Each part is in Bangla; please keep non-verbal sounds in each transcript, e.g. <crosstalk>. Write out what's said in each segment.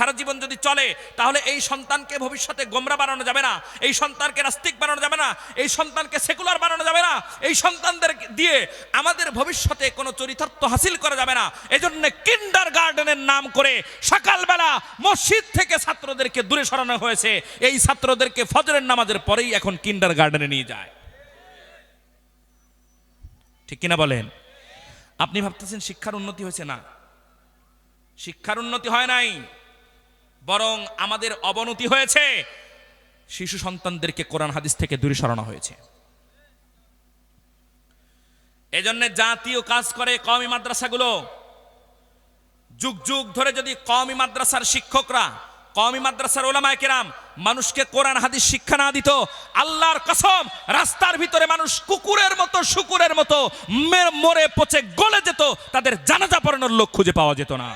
সারা জীবন যদি চলে, তাহলে এই সন্তানকে ভবিষ্যতে গোমরা বানানো যাবে না, এই সন্তানকে নাস্তিক বানানো যাবে না, এই সন্তানকে সেকুলার বানানো যাবে না, এই সন্তানদের দিয়ে আমাদের ভবিষ্যতে কোনো চরিতার্থ হাসিল করা যাবে না। এজন্য কিন্ডার গার্ডেনের নাম করে সকালবেলা মসজিদ থেকে ছাত্রদেরকে দূরে সরানো হয়েছে। এই ছাত্রদেরকে ফজরের নামাজের পরেই এখন কিন্ডার গার্ডেনে নিয়ে যায়। ঠিক কিনা বলেন? আপনি ভাবতেছেন শিক্ষার উন্নতি হয়েছে না? শিক্ষার উন্নতি হয় নাই। বরং আমাদের অবনতি হয়েছে। শিশু সন্তানদেরকে কোরআন হাদিস থেকে দূরে সরানো হয়েছে। এজন্য জাতীয় কাজ করে কওমি মাদ্রাসাগুলো। যুগ যুগ ধরে যদি কওমি মাদ্রাসার শিক্ষকরা, কওমি মাদ্রাসার ওলামায়ে কেরাম মানুষকে কোরআন হাদিস শিক্ষা না দিত, আল্লাহর কসম রাস্তার ভিতরে মানুষ কুকুরের মতো, শুকুরের মতো মরে পচে গলে যেত, তাদের জানাজা পড়ানোর লোক খুঁজে পাওয়া যেত না।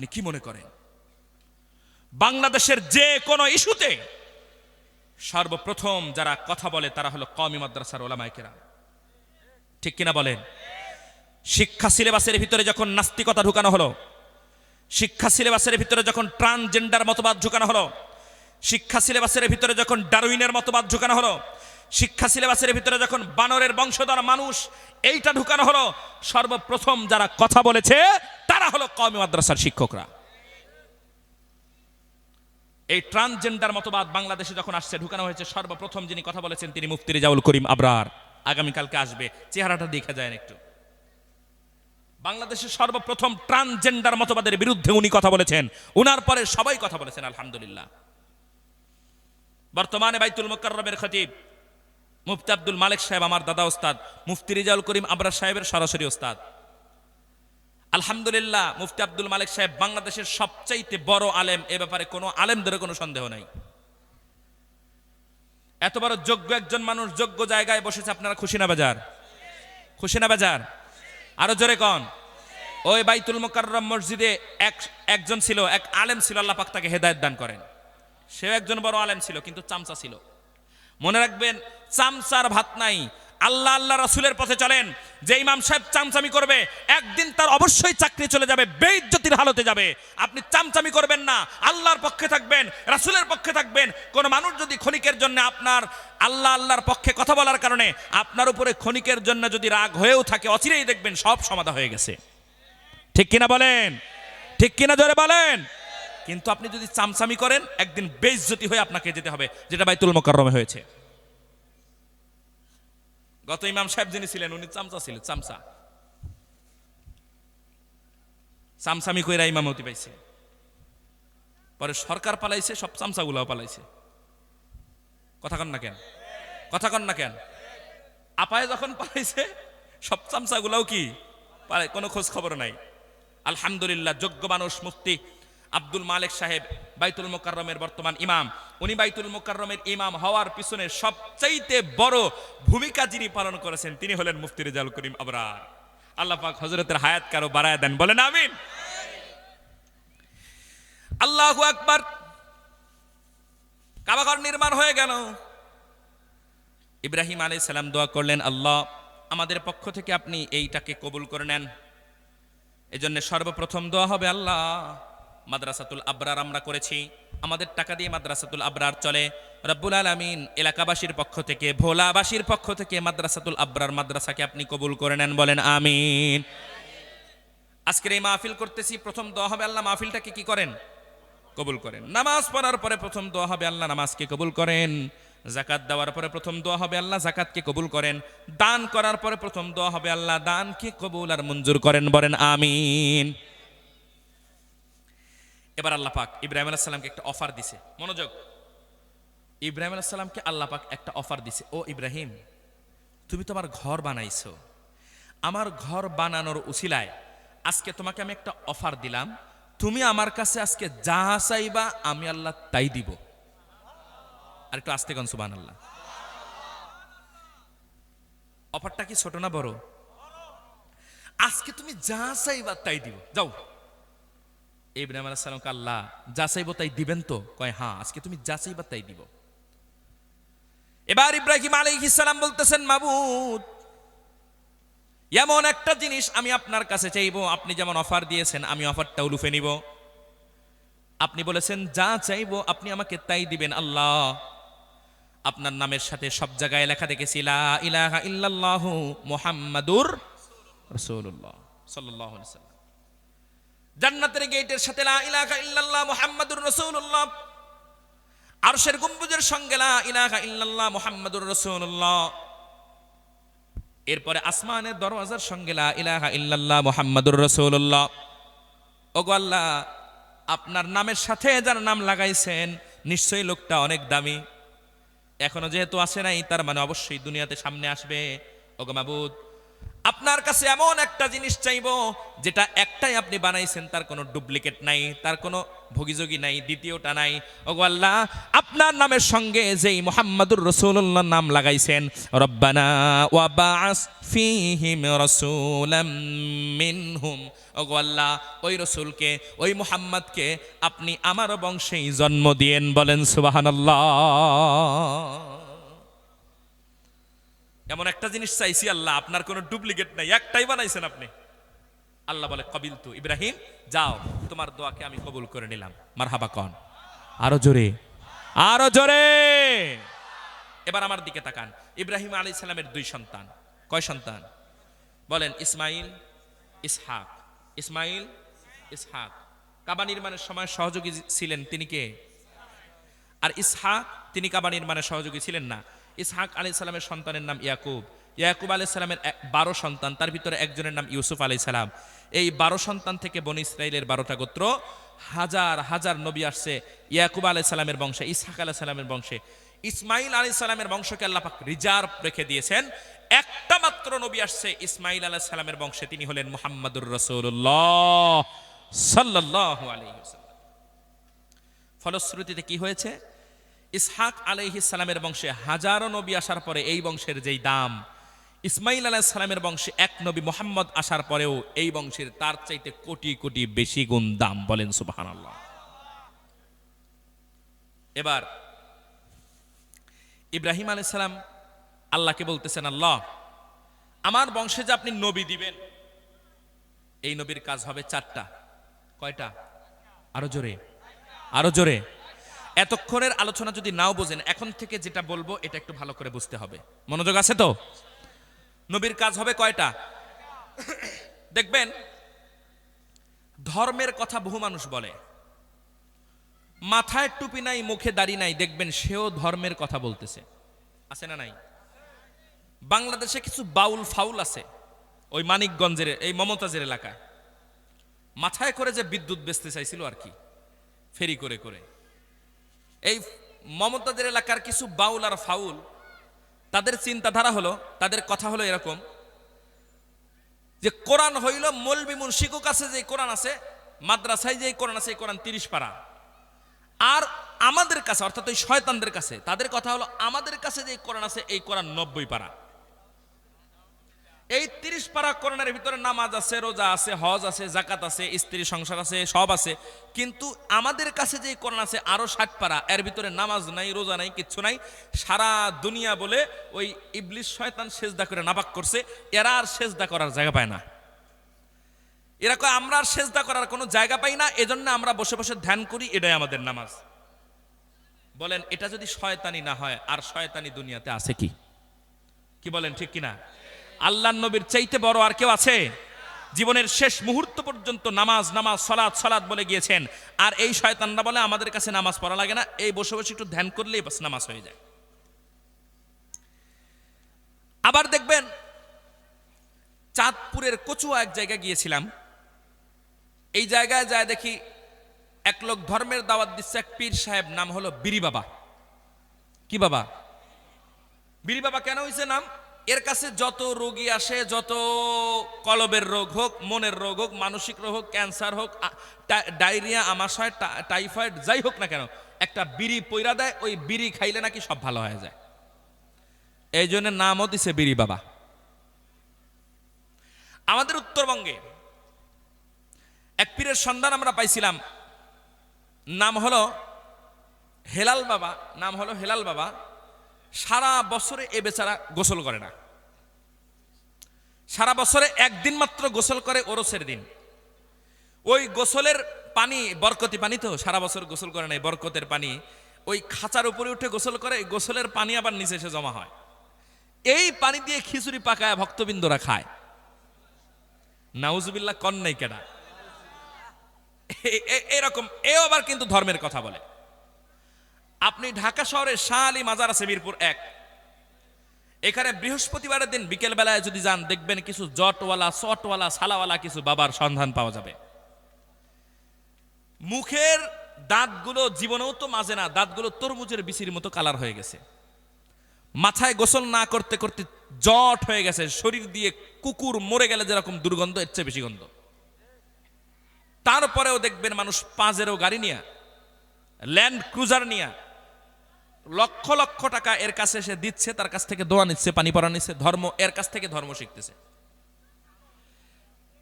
আপনি কি মনে করেন? বাংলাদেশের যে কোনো ইস্যুতে সর্বপ্রথম যারা কথা বলে তারা হলো কওমি মাদ্রাসার ওলামায়ে কেরাম। ঠিক কিনা বলেন? শিক্ষা সিলেবাসের ভিতরে যখন নাস্তিকতা ঢুকানো হলো, শিক্ষা সিলেবাসের ভিতরে যখন ট্রান্সজেন্ডার মতবাদ ঢুকানো হলো, শিক্ষা সিলেবাসের ভিতরে যখন ডারউইনের মতবাদ ঢুকানো হলো, শিক্ষা সিলেবাসের ভিতরে যখন বানরের বংশধর মানুষ এইটা ঢুকানো হলো, সর্বপ্রথম যারা কথা বলেছে তারা হলো কওমি মাদ্রাসার শিক্ষকরা। এই ট্রান্সজেন্ডার মতবাদ বাংলাদেশে যখন আসছে, ঢুকানো হয়েছে, সর্বপ্রথম যিনি কথা বলেছেন তিনি মুফতি রেজাউল করিম আবরার। আগামীকালকে আসবে। চেহারাটা দেখা যায় একটু। বাংলাদেশের সর্বপ্রথম ট্রান্সজেন্ডার মতবাদের বিরুদ্ধে উনি কথা বলেছেন। উনার পরে সবাই কথা বলেছেন, আলহামদুলিল্লাহ। বর্তমানে বাইতুল মোকাররমের খতিব মুফতি আব্দুল মালিক সাহেব, আমার দাদা ওস্তাদ। মুফতি রিজাউল করিম আবরার সাহেবের সরাসরি ওস্তাদ। আলহামদুলিল্লাহ, মুফতি আব্দুল মালিক সাহেব বাংলাদেশের সবচাইতে বড় আলেম, এ ব্যাপারে কোনো আলেমদের কোনো সন্দেহ নাই। এত বড় যোগ্য একজন মানুষ যোগ্য জায়গায় বসেছে, আপনারা খুশিনা বাজার? খুশিনা বাজার? আরও জোরে কন। ওই বাইতুল মোকাররম মসজিদে এক, একজন ছিল, এক আলেম ছিল, আল্লাহ পাক তাকে হেদায়েত দান করেন। সেও একজন বড় আলেম ছিল, কিন্তু চামচা ছিল। মনে রাখবেন, চামচার ভাত নাই আল্লাহ আল্লাহ রাসুলের পথে চলেন। যে ইমাম সাহেব চামচামি করবে, একদিন তার অবশ্যই চাকরি চলে যাবে, বেইজ্জতির হালতে যাবে। আপনি চামচামি করবেন না, আল্লাহর পক্ষে থাকবেন, রাসুলের পক্ষে থাকবেন। কোন মানুষ যদি ক্ষণিকের জন্য আপনার আল্লাহ আল্লাহর পক্ষে কথা বলার কারণে আপনার উপরে ক্ষণিকের জন্য যদি রাগ হয়েও থাকে, অচিরেই দেখবেন সব সমাধা হয়ে গেছে। ঠিক কিনা বলেন? ঠিক কিনা জোরে বলেন? কিন্তু আপনি যদি চামচামি করেন, একদিন বেইজ্জতি হয়ে আপনাকে যেতে হবে, যেটা বাইতুল মোকাররমে হয়েছে। গত ইমাম সাহেব যিনি ছিলেন, উনি চামচা ছিলেন চামচা। চামচামি কইরা ইমামতি পাইছে। পরে সরকার পালাইছে, সব চামচাগুলাও পালাইছে। কথা কন না কেন? কথা কন না কেন? আপায় যখন পালাইছে, সব চামচাগুলাও কি? কোনো খোঁজ খবর নাই। আলহামদুলিল্লাহ, যোগ্য মানুষ, মুফতি আব্দুল মালিক সাহেব বাইতুল মোকাররমের বর্তমান ইমাম। উনি বাইতুল মোকাররমের ইমাম হওয়ার পিছনে সবচাইতে বড় ভূমিকা যিনি পালন করেছেন, তিনি হলেন মুফতি রেজাল করিম আবরার। আল্লাহ পাক হজরতের হায়াত কারও বাড়ায় দেন। বলেন, আমিন। আল্লাহ আকবার। কাবাঘর নির্মাণ হয়ে গেল। ইব্রাহিম আলাইহিস সালাম দোয়া করলেন, আল্লাহ, আমাদের পক্ষ থেকে আপনি এইটাকে কবুল করে নেন। এজন্য সর্বপ্রথম দোয়া হবে আল্লাহ। মাদ্রাসাতুল আবরার আমরা করেছি। আমাদের টাকা দিয়ে মাদ্রাসাতুল আবরার চলে। রব্বুল আলামিন এলাকাবাসীর পক্ষ থেকে, ভোলাবাসীর পক্ষ থেকে মাদ্রাসাতুল আবরার মাদ্রাসাকে আপনি কবুল করে নেন, বলেন আমিন। আজকের এই মাহফিল করতেছি, প্রথম দোয়া হবে আল্লাহ মাহফিলটাকে কি করেন? কবুল করেন। নামাজ পড়ার পরে প্রথম দোয়া হবে আল্লাহ নামাজকে কবুল করেন। জাকাত দেওয়ার পরে প্রথম দোয়া হবে আল্লাহ জাকাতকে কবুল করেন। দান করার পরে প্রথম দোয়া হবে আল্লাহ দানকে কবুল আর মঞ্জুর করেন, বলেন আমিন। এবার আল্লাহ পাক ইব্রাহিম আলাইহিস সালামকে একটা অফার দিছে। মনোযোগ। ইব্রাহিম আলাইহিস সালামকে আল্লাহ পাক একটা অফার দিছে। ও ইব্রাহিম, তুমি তোমার ঘর বানাইছো। আমার ঘর বানানোর উসিলায় আজকে তোমাকে আমি একটা অফার দিলাম। তুমি আমার কাছে আজকে যা চাইবা আমি আল্লাহ তাই দিব। আর একটু আস্তে কন সুবান আল্লাহ অফারটা কি ছোট না বড়? আজকে তুমি যা চাইবা তাই দিব। যাও। ইব্রাহিম আলাইহিস সালামকে আল্লাহ যা চাইব তাই দিবেন তো? কয় হ্যাঁ আজকে তুমি যা চাইবা তাই দিব। এবার ইব্রাহিম আলাইহিস সালাম বলতেছেন, মাবুদ, এমন একটা জিনিস আমি আপনার কাছে চাইব। আপনি যেমন অফার দিয়েছেন, আমি অফারটাও লুফে নিব। আপনি বলেছেন, যা চাইব, আপনি আমাকে তাই দিবেন, আল্লাহ। আপনার নামের সাথে সব জায়গায় লেখা দেখেছি ইলাহা ইল্লাল্লাহু মুহাম্মাদুর রাসূলুল্লাহ। সাল্লাল্লাহু আলাইহি জান্নাতের গেটের সাথে লা ইলাহা ইল্লাল্লাহ মুহাম্মাদুর রাসূলুল্লাহ। আরশের গম্বুজের সঙ্গে লা ইলাহা ইল্লাল্লাহ মুহাম্মাদুর রাসূলুল্লাহ। এরপরে আসমানের দরওয়াজার সঙ্গে লা ইলাহা ইল্লাল্লাহ মুহাম্মাদুর রাসূলুল্লাহ। ওগো আল্লাহ, আপনার নামের সাথে যার নাম লাগাইছেন, নিশ্চয়ই লোকটা অনেক দামি। এখনও যেহেতু আসে নাই, তার মানে অবশ্যই দুনিয়াতে সামনে আসবে। ওগো মাবুদ আপনার কাছে এমন একটা জিনিস চাইব, যেটা একটাই আপনি বানাইছেন, তার কোনো ডুপ্লিকেট নাই, তার কোনো ভোগীযোগী নাই, দ্বিতীয়টা নাই। ওগো আল্লাহ, আপনার নামের সঙ্গে যেই মোহাম্মদুর রসুল্লাহ নাম লাগাইছেন, রব্বানা ওয়া বাআস ফীহিম রাসূলাম মিনহুম। ওগো ওই রসুলকে, ওই মুহাম্মদকে আপনি আমার বংশেই জন্ম দিয়েন বলেন সুবহানাল্লাহ। এমন একটা জিনিস চাইছি, আল্লাহ, আপনার কোনো ডুপ্লিকেট নাই। একটাই বানাইছেন আপনি। আল্লাহ বলে কবিল তু ইব্রাহিম, যাও, তোমার দোয়াকে আমি কবুল করে নিলাম। মারহাবা কন। আরও জোরে। আরও জোরে। এবার আমার দিকে তাকান। ইব্রাহিম আলী সালামের দুই সন্তান। কয় সন্তান? বলেন, ইসমাইল, ইসহাক। ইসমাইল, ইসহাক। কাবা নির্মাণের সময় সহযোগী ছিলেন তিনি কে? আর ইসহাক, তিনি কাবা নির্মাণের সহযোগী ছিলেন না। ইসহাক আলি সালামের সন্তানের নাম ইয়াকুব। ইয়াকুব আলি সালামের বারো সন্তান, তার ভিতরে একজনের নাম ইউসুফ আলি সালাম। এই বারো সন্তান থেকে বন ইসরায়েলের বারোটা গোত্র, হাজার হাজার নবী আসছে ইয়াকুব আলাই সালামের বংশে, ইসহাক আলাই সালামের বংশে। ইসমাইল আলী সালামের বংশকে আল্লাপাক রিজার্ভ রেখে দিয়েছেন। একটা মাত্র নবী আসছে ইসমাইল আলাহ সালামের বংশে, তিনি হলেন মোহাম্মদুর রসুল্লাহ সাল্লাহ আলহি ফলশ্রুতিতে কি হয়েছে? ইসহাক আলাইহিস সালামের বংশে হাজারো নবী আসার পরে এই বংশের যেই দাম ইসমাইল আলাহ সালামের বংশে এক নবী মোহাম্মদ আসার পরেও এই বংশের তার চাইতে কোটি কোটি বেশি গুণ দাম বলেন সুবাহান আল্লাহ এবার, ইব্রাহিম আলাইহিস সালাম আল্লাহকে বলতেছেন, আল্লাহ, আমার বংশে যে আপনি নবী দিবেন, এই নবীর কাজ হবে চারটা। কয়টা? আরও জোরে। আরও জোরে। এতক্ষণের আলোচনা যদি নাও বোঝেন, এখন থেকে যেটা বলব, এটা একটু ভালো করে বুঝতে হবে। মনোযোগ আছে তো? নবীর কাজ হবে কয়টা? দেখবেন, ধর্মের কথা বহু মানুষ বলে। মাথায় টুপি নাই, মুখে দাড়ি নাই, দেখবেন সেও ধর্মের কথা বলতেছে। আছে না নাই? বাংলাদেশে কিছু বাউল ফাউল আছে, ওই মানিকগঞ্জের, এই মমতাজের এলাকায়। মাথায় করে যে বিদ্যুৎ বেচতে চাইছিল আর কি, ফেরি করে করে। এই মমতাদের এলাকার কিছু বাউল আর ফাউল, তাদের চিন্তাধারা হলো, তাদের কথা হলো এরকম, যে কোরআন হইল মলবি মুন্সিকু কাছে যে কোরআন আছে, মাদ্রাসায় যে কোরআন আছে, এই কোরআন তিরিশ পারা। আর আমাদের কাছে, অর্থাৎ ওই শয়তানদের কাছে, তাদের কথা হলো, আমাদের কাছে যে কোরআন আছে, এই কোরআন নব্বই পারা। এই তিরিশ পারা কোরআনের ভিতরে নামাজ আছে, রোজা আছে, হজ আছে জাকাত আছে, স্ত্রী সংসার আছে, সব আছে। কিন্তু আমাদের কাছে যে কোরআন আছে, আরও ষাট পারা। এর ভিতরে নামাজ নাই, রোজা নাই, কিচ্ছু নাই। সারা দুনিয়া বলে ওই ইবলিশ শয়তান সেজদা করে নাপাক করছে। এরা আর সেজদা করার জায়গা পায় না। এরা আমরা আর সেজদা করার কোনো জায়গা পাই না, এজন্য আমরা বসে বসে ধ্যান করি, এটাই আমাদের নামাজ। বলেন, এটা যদি শয়তানি না হয়, আর শয়তানি দুনিয়াতে আছে কি? কি বলেন, ঠিক কিনা? আল্লাহ নবীর চাইতে বড় আর কেউ আছে? জীবনের শেষ মুহূর্ত পর্যন্ত নামাজ নামাজ সলাদ সলাদ বলে গিয়েছেন। আর এই শয়তানরা বলে, আমাদের কাছে নামাজ পড়া লাগে না। এই বসে বসে একটু ধ্যান করলেই বাস নামাজ হয়ে যায়। আবার দেখবেন, চাঁদপুরের কচুয়া এক জায়গায় গিয়েছিলাম। এই জায়গায় যায় দেখি এক লোক ধর্মের দাওয়াত দিচ্ছে, এক পীর সাহেব, নাম হলো বিরি বাবা। কি বাবা? বিরি বাবা কেন হয়েছে নাম? এর কাছে যত রোগী আসে, যত কলবের রোগ হোক, মনের রোগ হোক, মানসিক রোগ হোক, ক্যান্সার হোক ডায়রিয়া, আমাশয় টাইফয়েড, যাই হোক না কেন, একটা বিড়ি পইরা দেয়, ওই বিড়ি খাইলে নাকি সব ভালো হয়ে যায়। এই জন্য নামও দিছে বিড়ি বাবা। আমাদের উত্তরবঙ্গে এক পীরের সন্ধান আমরা পাইছিলাম, নাম হলো হেলাল বাবা, নাম হলো হেলাল বাবা। সারা বছরে এ বেচারা গোসল করে না। সারা বছরে একদিন মাত্র গোসল করে ওরসের দিন। ওই গোসলের পানি, বরকতি পানি তো, সারা বছর গোসল করে নাই, বরকতের পানি, ওই খাঁচার উপরে উঠে গোসল করে গোসলের পানি আবার নিচে এসে জমা হয়। এই পানি দিয়ে খিচুড়ি পাকায়, ভক্তবৃন্দরা খায়। নাউজুবিল্লাহ, কন নাই কেডা? এরকম, এও আবার কিন্তু ধর্মের কথা বলে। আপনি ঢাকা শহরে শাহ আলী মাজার আছে মিরপুর এক। এখানে বৃহস্পতিবারের দিন বিকেল বেলায় যদি যান, দেখবেন কিছু জটওয়ালা শটওয়ালা সালাওয়ালা কিছু বাবার সন্ধান পাওয়া যাবে। মুখের দাঁতগুলো জীবনেও তো মাজে না, দাঁতগুলো তরমুজের বিচির মতো কালার হয়ে গেছে। মাথায় গোসল না করতে করতে জট হয়ে গেছে, শরীর দিয়ে কুকুর মরে গেলে যেরকম দুর্গন্ধ, এর চেয়ে বেশি গন্ধ। তারপরেও দেখবেন মানুষ পাঁচেরও গাড়ি নিয়ে, ল্যান্ড ক্রুজার নিয়ে লক্ষ লক্ষ টাকা এর কাছে এসে দিচ্ছে, তার কাছ থেকে দোয়া নিচ্ছে, পানি পড়া নিচ্ছে, ধর্ম, এর কাছ থেকে ধর্ম শিখতেছে।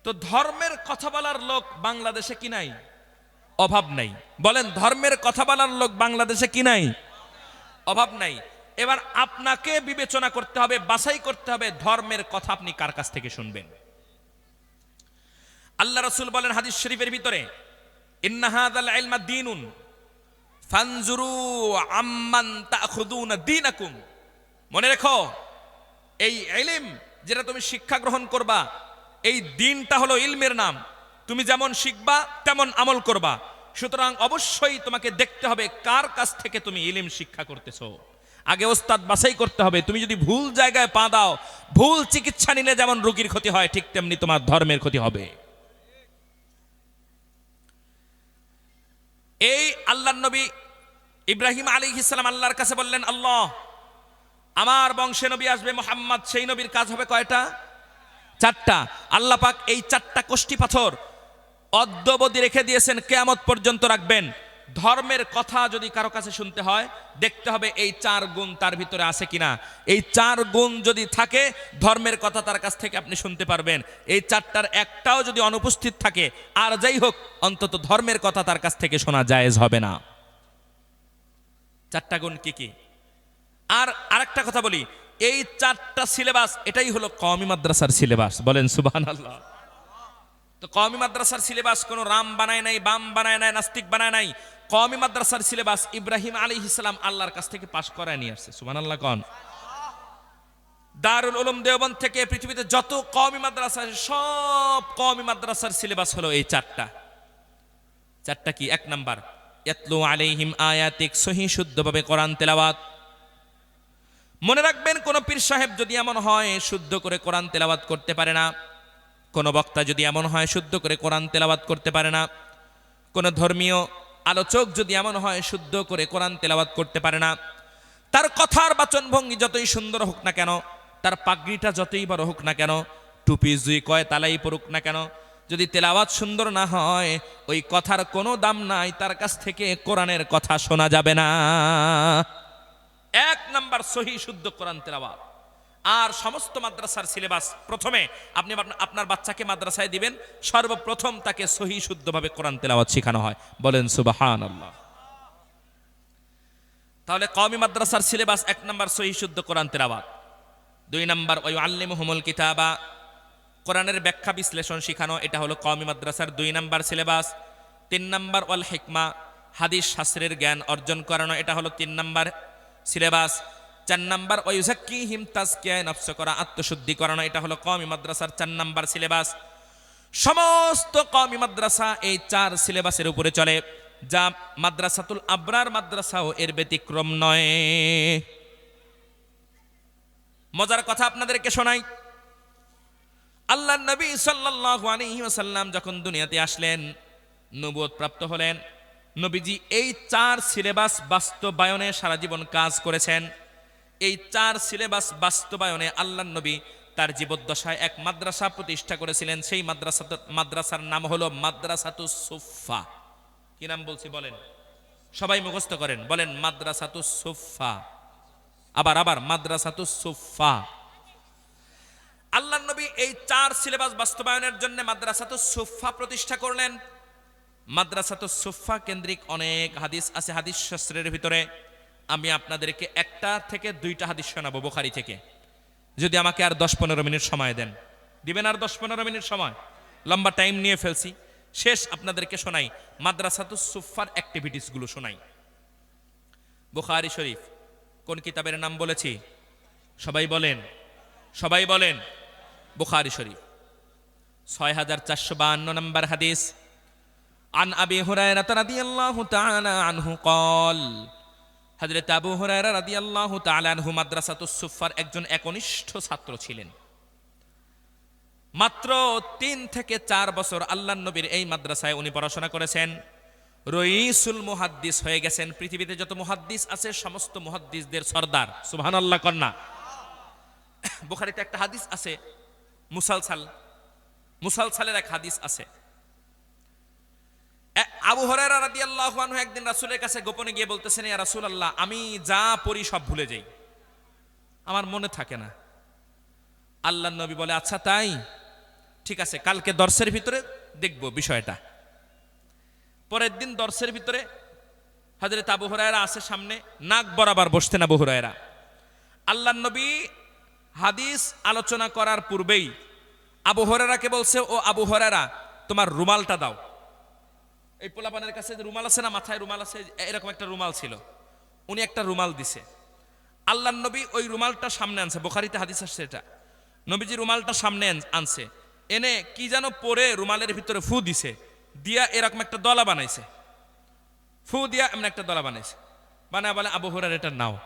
তো ধর্মের কথা বলার লোক বাংলাদেশে কি নাই? অভাব নাই। বলেন, ধর্মের কথা বলার লোক বাংলাদেশে কি নাই? অভাব নাই। এবার আপনাকে বিবেচনা করতে হবে, বাছাই করতে হবে ধর্মের কথা আপনি কার কাছ থেকে শুনবেন? আল্লাহ রসুল বলেন হাদিস শরীফের ভিতরে, ইন্না হাযাল ইলমা দীনুন মনে রেখো, এই এলিম যেটা তুমি শিক্ষা গ্রহণ করবা, এই দিনটা হলো ইলমের নাম। তুমি যেমন শিখবা, তেমন আমল করবা। সুতরাং অবশ্যই তোমাকে দেখতে হবে কার কাছ থেকে তুমি ইলিম শিক্ষা করতেছো। আগে ওস্তাদ বাছাই করতে হবে। তুমি যদি ভুল জায়গায় পা দাও, ভুল চিকিৎসা নিলে যেমন রোগীর ক্ষতি হয়, ঠিক তেমনি তোমার ধর্মের ক্ষতি হবে। এই আল্লাহ নবী ইব্রাহিম আলী ইসলাম আল্লাহর কাছে বললেন, আল্লাহ, আমার বংশে নবী আসবে মোহাম্মদ, সেই নবীর কাজ হবে কয়টা? চারটা। আল্লাহ পাক এই চারটা কোষ্টি পাথর অদ্যবধি রেখে দিয়েছেন, কেয়ামত পর্যন্ত রাখবেন। ধর্মের কথা যদি কারও কাছে শুনতে হয়, দেখতে হবে এই চার গুণ তার ভিতরে আছে কিনা। এই চার গুণ যদি থাকে, ধর্মের কথা তার কাছ থেকে আপনি শুনতে পারবেন। এই চারটার একটাও যদি অনুপস্থিত থাকে, আর যাই হোক, অন্তত ধর্মের কথা তার কাছ থেকে শোনা জায়েজ হবে না। চারটা গুণ কি কি? আর আরেকটা কথা বলি, এই চারটা সিলেবাস, এটাই হলো কওমি মাদ্রাসার সিলেবাস। বলেন, সুবহানাল্লাহ। তো কওমি মাদ্রাসার সিলেবাস কোনো রাম বানায় নাই, বাম বানায় নাই, নাস্তিক বানায় নাই। কওমি মাদ্রাসার সিলেবাস ইব্রাহিম আলী ইসলাম আল্লাহর কাছ থেকে পাশ করায় নিয়ে আসছে। সুমান সুবহানাল্লাহ কন। দারুল উলুম দেওবন্দ থেকে পৃথিবীতে যত কওমি মাদ্রাসা আছে, সব কমি মাদ্রাসার সিলেবাস হলো এই চারটা। চারটা কি? এক নাম্বার, ইয়াতলু আলাইহিম আয়াতিক সহি শুদ্ধভাবে কোরআন তেলাওয়াত। মনে রাখবেন, কোন পীর সাহেব যদি এমন হয়, শুদ্ধ করে কোরআন তেলাওয়াত করতে পারে না। কোন বক্তা যদি এমন হয়, শুদ্ধ করে কোরআন তেলাওয়াত করতে পারে না। কোন ধর্মীয় আলোচক যদি এমন হয়, শুদ্ধ করে কোরআন তেলাওয়াত করতে পারে না। তার কথার বাচন ভঙ্গি যতই সুন্দর হোক না কেন, তার পাগড়িটা যতই বড় হোক না কেন, টুপি জুই কয় তালাই পড়ুক না কেন, যদি তেলাওয়াত সুন্দর না হয়, ওই কথার কোনো দাম নাই, তার কাছ থেকে কোরআনের কথা শোনা যাবে না। এক নাম্বার সহি শুদ্ধ কোরআন তেলাওয়াত। আর সমস্ত মাদ্রাসার সিলেবাস প্রথমে আপনি আপনার বাচ্চাকে মাদ্রাসায় দিবেন। সর্বপ্রথম তাকে সহি শুদ্ধভাবে কোরআন তেলাওয়াত শেখানো হয়। বলেন সুবাহান আল্লাহ তাহলে কওমি মাদ্রাসার সিলেবাস এক নম্বর সহি শুদ্ধ কোরআন তেলাওয়াত। দুই নম্বর ওই আল্লিমুহুমুল কিতাবা। কোরআনের ব্যাখ্যা বিশ্লেষণ শেখানো, এটা হলো কওমি মাদ্রাসার দুই নাম্বার সিলেবাস। তিন নাম্বার, ওয়াল হিকমা। হাদিস শাস্ত্রের জ্ঞান অর্জন করানো, এটা হলো তিন নাম্বার সিলেবাস। চার নাম্বার ওয়ুজাক্কি হিম তাজকিয়ায় নফস করা আত্মশুদ্ধি করানো এটা হলো কমি মাদ্রাসার চার নাম্বার সিলেবাস। সমস্ত কমি মাদ্রাসা এই চার সিলেবাসের উপরে চলে, যা মাদ্রাসাতুল আবরার মাদ্রাসাও এর ব্যতিক্রম নয়। মজার কথা আপনাদেরকে শোনাই আল্লাহ নবী ওয়াসাল্লাম যখন দুনিয়াতে আসলেন নবুয়ত প্রাপ্ত হলেন, নবীজি এই চার সিলেবাস বাস্তবায়নে সারা জীবন কাজ করেছেন। এই চার সিলেবাস বাস্তবায়নে আল্লাহ নবী তার জীবদ্দশায় এক মাদ্রাসা প্রতিষ্ঠা করেছিলেন। সেই মাদ্রাসা মাদ্রাসার নাম হলো মাদ্রাসাতু সুফা কি নাম বলছি বলেন? সবাই মুখস্থ করেন। বলেন মাদ্রাসাতু সুফা আবার আবার মাদ্রাসাতু সুফা আল্লাহ নবী এই চার সিলেবাস বাস্তবায়নের জন্য মাদ্রাসাতু সুফা প্রতিষ্ঠা করলেন। মাদ্রাসাতু সুফা কেন্দ্রিক অনেক হাদিস আছে। হাদিস শাস্ত্রের ভিতরে আমি আপনাদেরকে একটা থেকে দুইটা হাদিস শোনাবো বোখারি থেকে। যদি আমাকে আর দশ পনেরো মিনিট সময় দেন। দিবেন আর দশ পনেরো মিনিট সময়? লম্বা টাইম নিয়ে ফেলছি। শেষ আপনাদেরকে শোনাই, মাদ্রাসাতু সুফার অ্যাক্টিভিটিসগুলো শোনাই। বুখারি শরীফ, কোন কিতাবের নাম বলেছি? সবাই বলেন সবাই বলেন। বুখারি শরীফ ছয় হাজার চারশো বাহান্ন নম্বর হাদিস। আন আবি হুরায়রা রাদিয়াল্লাহু তাআলা আনহু কল হজরত আবু হরায়রা রাদি আল্লাহ তালানহু মাদ্রাসাতুসুফার একজন একনিষ্ঠ ছাত্র ছিলেন। মাত্র তিন থেকে চার বছর আল্লাহ নবীর এই মাদ্রাসায় উনি পড়াশোনা করেছেন। রইসুল মুহাদ্দিস হয়ে গেছেন। পৃথিবীতে যত মুহাদ্দিস আছে, সমস্ত মুহাদ্দিসদের সর্দার। সুহান আল্লাহ কন্যা <coughs> বুখারিতে একটা হাদিস আছে, মুসালসাল। মুসালসালের এক হাদিস আছে। আবু হরাইরা রাদিয়াল্লাহু আনহু একদিন রাসূলের কাছে গোপনে গিয়ে বলতেছেন, ইয়া রাসূলুল্লাহ, আমি যা পড়ি সব ভুলে যাই। আমার মনে থাকে না। আল্লাহ নবী বলে আচ্ছা তাই? ঠিক আছে, কালকে দর্শের ভিতরে দেখব বিষয়টা। পরের দিন দর্শের ভিতরে হযরত আবু হুরায়রা আছে সামনে, নাক বরাবর বসতেন আবু হুরায়রা। আল্লাহ নবী হাদিস আলোচনা করার পূর্বেই আবু হরেরাকে বলছে, ও আবু হরেরা তোমার রুমালটা দাও। এই পোলাপানের কাছে যে রুমাল আছে না, মাথায় রুমাল আছে, এরকম একটা রুমাল ছিল। উনি একটা রুমাল দিছে। আল্লাহ নবী ওই রুমালটা সামনে আনছে। বোখারিতে হাদিস আসছে এটা। নবীজি রুমালটা সামনে আনছে। এনে কি যেন পরে রুমালের ভিতরে ফু দিছে। দিয়া এরকম একটা দলা বানাইছে। ফু দিয়া এমন একটা দলা বানাইছে। বানায় বলে, আবু হরার এটা নাও।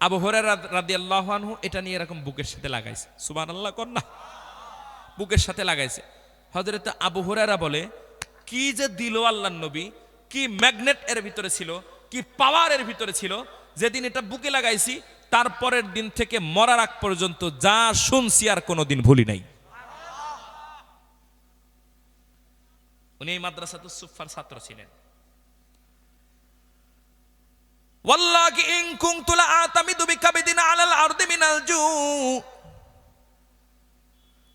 আবু হরার রাদি আল্লাহ আনহু, এটা নিয়ে এরকম বুকের সাথে লাগাইছে। সুবান আল্লাহ না। বুকের সাথে লাগাইছে। হজরত আবু হুরারা বলে কি যে দিল আল্লাহ নবী, কি ম্যাগনেট এর ভিতরে ছিল, কি পাওয়ার এর ভিতরে ছিল, যেদিন এটা বুকে লাগাইছি, তারপরের দিন থেকে মরার আগ পর্যন্ত যা শুনছি আর কোনোদিন ভুলি নাই। উনি এই মাদ্রাসাতুস সুফার ছাত্র ছিলেন। ওয়াল্লাহি ইন কুনতু লাআতামিদু বিকাবিদিন আলাল আরদি মিনাল জু।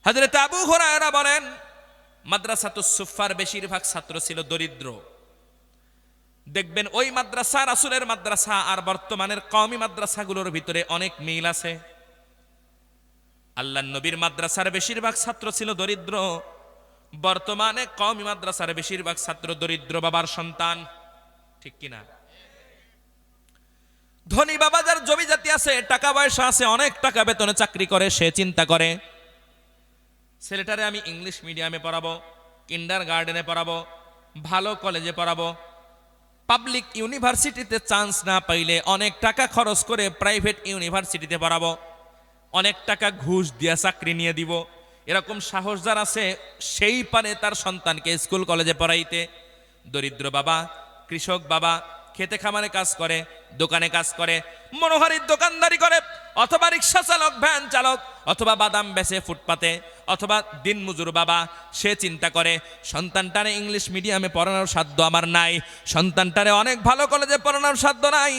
হযরত আবু হুরায়রা বলেন মাদ্রাসাতুস সুফার বেশিরভাগ ছাত্র ছিল দরিদ্র। দেখবেন ওই মাদ্রাসা রাসূলের মাদ্রাসা আর বর্তমানের কওমি মাদ্রাসাগুলোর ভিতরে অনেক মিল আছে। আল্লাহ নবীর মাদ্রাসার বেশিরভাগ ছাত্র ছিল দরিদ্র। বর্তমানে কওমি মাদ্রাসার বেশিরভাগ ছাত্র দরিদ্র বাবার সন্তান। ঠিক কিনা? ধনী বাবা যার জমি জাতি আছে, টাকা পয়সা আছে, অনেক টাকা বেতনে চাকরি করে, সে চিন্তা করে ছেলেটারে আমি ইংলিশ মিডিয়ামে পড়াবো কিন্ডার গার্ডেনে পড়াবো, ভালো কলেজে পড়াবো। পাবলিক ইউনিভার্সিটিতে চান্স না পাইলে অনেক টাকা খরচ করে প্রাইভেট ইউনিভার্সিটিতে পড়াবো। অনেক টাকা ঘুষ দিয়া চাকরি নিয়ে দিব। এরকম সাহস যার আছে, সেই পারে তার সন্তানকে স্কুল কলেজে পড়াইতে। দরিদ্র বাবা, কৃষক বাবা খেতে খামারে কাজ করে, দোকানে কাজ করে, মনোহারির দোকানদারি করে, অথবা রিক্সা চালক, ভ্যান চালক, অথবা বাদাম বেচে ফুটপাতে, অথবা দিনমজুর বাবা, সে চিন্তা করে, সন্তানটারে ইংলিশ মিডিয়ামে পড়ানোর সাধ্য আমার নাই, সন্তানটারে অনেক ভালো কলেজে পড়ানোর সাধ্য নাই।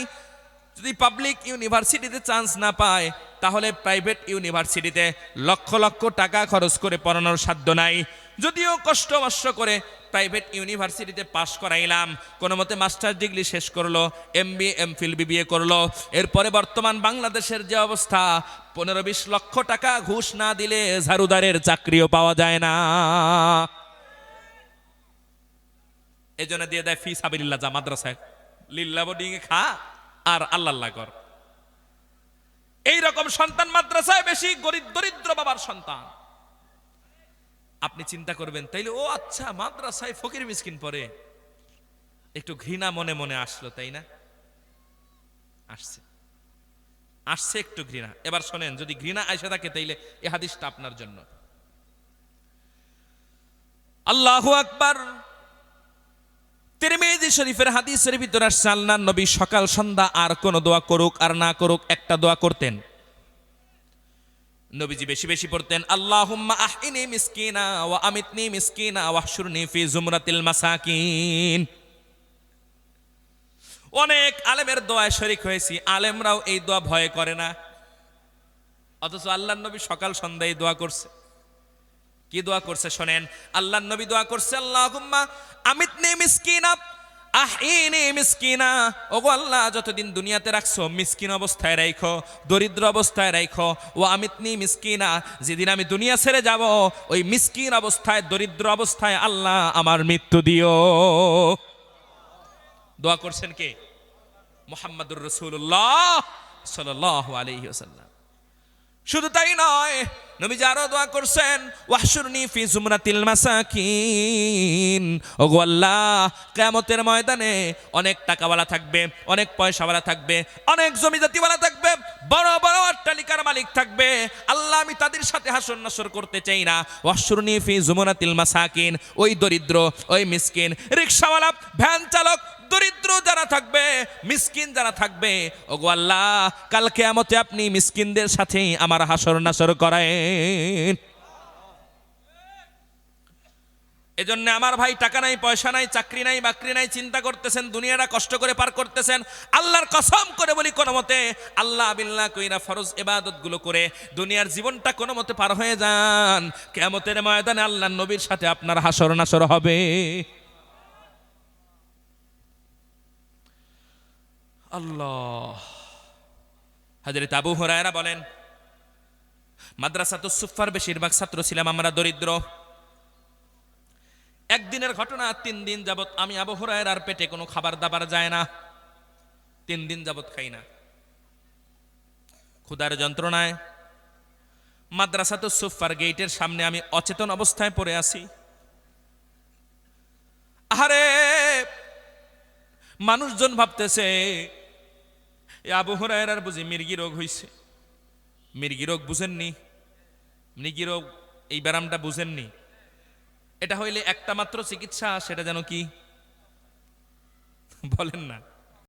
যদি পাবলিক ইউনিভার্সিটিতে চান্স না পায়, তাহলে প্রাইভেট ইউনিভার্সিটিতে লক্ষ লক্ষ টাকা খরচ করে পড়ানোর সাধ্য নাই। যদিও কষ্ট মষ্ট করে প্রাইভেট ইউনিভার্সিটিতে পাশ করাইলাম, কোনো মতে মাস্টার ডিগ্রি শেষ করল M B M phil BBA করল। এরপরে বর্তমান বাংলাদেশের যে অবস্থা, পনেরো বিশ লক্ষ টাকা ঘুষ না দিলে ঝাড়ুদারের চাকরিও পাওয়া যায় না। এই জন্য দিয়ে দেয় ফি সাবিল্লা যা মাদ্রাসায়। লিল্লা বোর্ডিং খা আর আল্লাহ কর এই রকম সন্তান মাদ্রাসায় বেশি গরিব দরিদ্র বাবার সন্তান। আপনি চিন্তা করবেন, তাইলে, ও আচ্ছা মাদ্রাসায় ফকির মিসকিন পরে একটু ঘৃণা মনে মনে আসলো, তাই না? আসছে। আসছে একটু ঘৃণা। এবার শোনেন, যদি ঘৃণা আইসে থাকে, তাইলে এ হাদিসটা আপনার জন্য। আল্লাহু আকবার। তিরমিজি শরীফের হাদিসের ভিতরে আসছে আল্লাহ নবী সকাল সন্ধ্যা আর কোন দোয়া করুক আর না করুক, একটা দোয়া করতেন। নবীজি বেশি বেশি পড়তেন, আল্লাহুম্মা আহিনি মিসকিনা ওয়া আমিতনি মিসকিনা ওয়াহশুরনি ফি জুমরাতিল মাসাকিন। অনেক আলেমের দোয়ায় শরিক হয়েছি, আলেমরাও এই দোয়া ভয় করে না। অথচ আল্লাহ নবী সকাল সন্ধ্যায় দোয়া করছে। কি দোয়া করছে শোনেন, আল্লাহ নবী দোয়া করছে, আল্লাহুম্মা আমিতনি মিসকিনা মিসকিনা। ওগো আল্লাহ, যতদিন দুনিয়াতে রাখছো, মিসকিন অবস্থায় রাখো দরিদ্র অবস্থায় রাখো ও আমিতনি মিসকিনা, যেদিন আমি দুনিয়া ছেড়ে যাব, ওই মিসকিন অবস্থায়, দরিদ্র অবস্থায় আল্লাহ আমার মৃত্যু দিও। দোয়া করছেন কে? মোহাম্মদুর রসুল্লাহ সাল্লাহ আলহি আসাল্লাম শুধু তাই নয়, নবীজি আরও দোয়া করছেন, ওয়াহশুরনি ফি জুমরাতিল মাসাকিন। ওগো আল্লাহ, কিয়ামতের ময়দানে অনেক টাকাওয়ালা থাকবে, অনেক পয়সাওয়ালা থাকবে, অনেক জমি জাতিওয়ালা থাকবে, বড় বড় অট্টালিকার মালিক থাকবে। আল্লাহ, আমি তাদের সাথে হাসর নাসর করতে চাই না। ওয়াহশুরনি ফি জুমরাতিল মাসাকিন। ওই দরিদ্র, ওই মিসকিন রিকশাওয়ালা ভ্যান চালক দরিদ্র যারা থাকবে, মিসকিন যারা থাকবে, ওগো আল্লাহ, কাল কেয়ামতে আপনি মিসকিনদের সাথে আমার হাসর নাসর করায়েন। এজন্য আমার ভাই টাকা নাই, পয়সা নাই, চাকরি নাই, বাকরি নাই, চিন্তা করতেছেন, দুনিয়াটা কষ্ট করে পার করতেছেন, আল্লাহর কসম করে বলি কোনো মতে, আল্লাহ বিল্লাহ কইরা ফরজ এবাদতগুলো করে দুনিয়ার জীবনটা কোনো মতে পার হয়ে যান। কেমতের ময়দানে আল্লাহ নবীর সাথে আপনার হাসর নাসর হবে। আল্লাহ। হাজরত আবু হুরায়রা বলেন মাদ্রাসা তো সুফার বেশিরভাগ ছাত্র ছিলাম আমরা দরিদ্র। একদিনের ঘটনা, তিন দিন যাবত আমি আবু হুরায়রার পেটে কোনো খাবার দাবার যায় না। তিন দিন যাবত খাই না। ক্ষুধার যন্ত্রণায় মাদ্রাসা তো সুফার গেটের সামনে আমি অচেতন অবস্থায় পড়ে আছি। আরে মানুষজন ভাবতেছে এ আবু হরায়রার বুঝি মির্গি রোগ হইছে। মির্গি রোগ বুঝেননি? মৃগি রোগ, এই ব্যারামটা বুঝেননি? এটা হইলে একটা মাত্র চিকিৎসা, সেটা যেন কি? বলেন না।